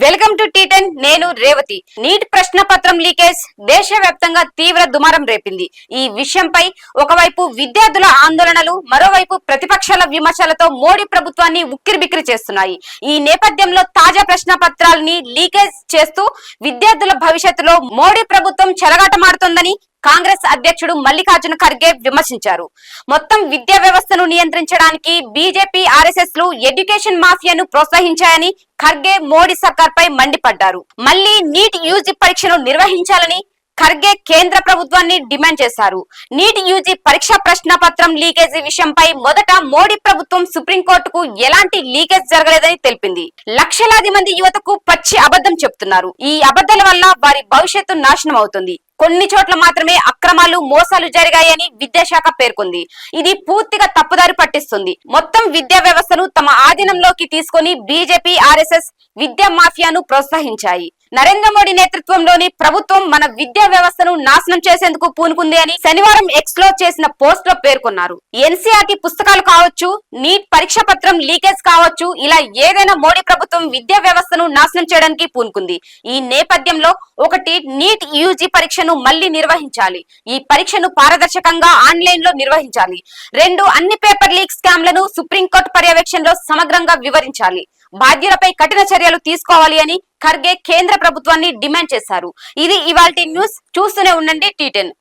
Welcome to T10 నేను Revathi. Neat ప్రశ్న పత్రం లీకేజ్ దేశవ్యాప్తంగా తీవ్ర దుమారం రేపింది. ఈ విషయంపై ఒకవైపు విద్యార్థుల ఆందోళనలు మరోవైపు ప్రతిపక్షాల విమర్శలతో మోడీ ప్రభుత్వాన్ని ఉక్కిరిబిక్కిరి చేస్తున్నాయి. ఈ నేపథ్యంలో తాజా ప్రశ్న పత్రాలని లీకేజ్ చేస్తూ విద్యార్థుల భవిష్యత్తులో మోడీ ప్రభుత్వం చెలగాటమాడుతోందని కాంగ్రెస్ అధ్యక్షుడు మల్లికార్జున ఖర్గే విమర్శించారు. మొత్తం విద్యా వ్యవస్థను నియంత్రించడానికి బీజేపీ ఆర్ఎస్ఎస్లు ఎడ్యుకేషన్ మాఫియాను ప్రోత్సహించాయని ఖర్గే మోడీ సర్కార్ పై మండిపడ్డారు. మళ్ళీ నీట్ యూజీ పరీక్షను నిర్వహించాలని ఖర్గే కేంద్ర ప్రభుత్వాన్ని డిమాండ్ చేశారు. నీట్ యూజీ పరీక్ష ప్రశ్న పత్రం లీకేజీ విషయంపై మొదట మోడీ ప్రభుత్వం సుప్రీంకోర్టుకు ఎలాంటి లీకేజ్ జరగలేదని తెలిపింది. లక్షలాది మంది యువతకు పచ్చి అబద్ధం చెప్తున్నారు. ఈ అబద్ధాల వల్ల వారి భవిష్యత్తు నాశనం అవుతుంది. కొన్ని చోట్ల మాత్రమే అక్రమాలు మోసాలు జరిగాయని విద్యాశాఖ పేర్కొంది. ఇది పూర్తిగా తప్పుదారి పట్టిస్తుంది. మొత్తం విద్యా వ్యవస్థను తమ ఆధీనంలోకి తీసుకొని బీజేపీ ఆర్ఎస్ఎస్ విద్యా మాఫియాను ప్రోత్సహించాయి. నరేంద్ర మోడీ నేతృత్వంలోని ప్రభుత్వం మన విద్యా వ్యవస్థను నాశనం చేసేందుకు పూనుకుంది అని శనివారం ఎక్స్లో చేసిన పోస్ట్లో పేర్కొన్నారు. ఎన్సీఆర్టీ పుస్తకాలు కావచ్చు నీట్ పరీక్ష పత్రం లీకేజ్ కావచ్చు ఇలా ఏదైనా మోడీ ప్రభుత్వం విద్యా వ్యవస్థను నాశనం చేయడానికి పూనుకుంది. ఈ నేపథ్యంలో ఒకటి నీట్ యూజీ పరీక్షను మళ్ళీ నిర్వహించాలి. ఈ పరీక్షను పారదర్శకంగా ఆన్లైన్లో నిర్వహించాలి. రెండు అన్ని పేపర్ లీక్ స్కామ్లను సుప్రీంకోర్టు పర్యవేక్షణలో సమగ్రంగా వివరించాలి. బాధ్యులపై కఠిన చర్యలు తీసుకోవాలి అని ఖర్గే కేంద్ర ప్రభుత్వాన్ని డిమాండ్ చేశారు. ఇది ఇవాల్టి న్యూస్. చూస్తూనే ఉండండి టీటెన్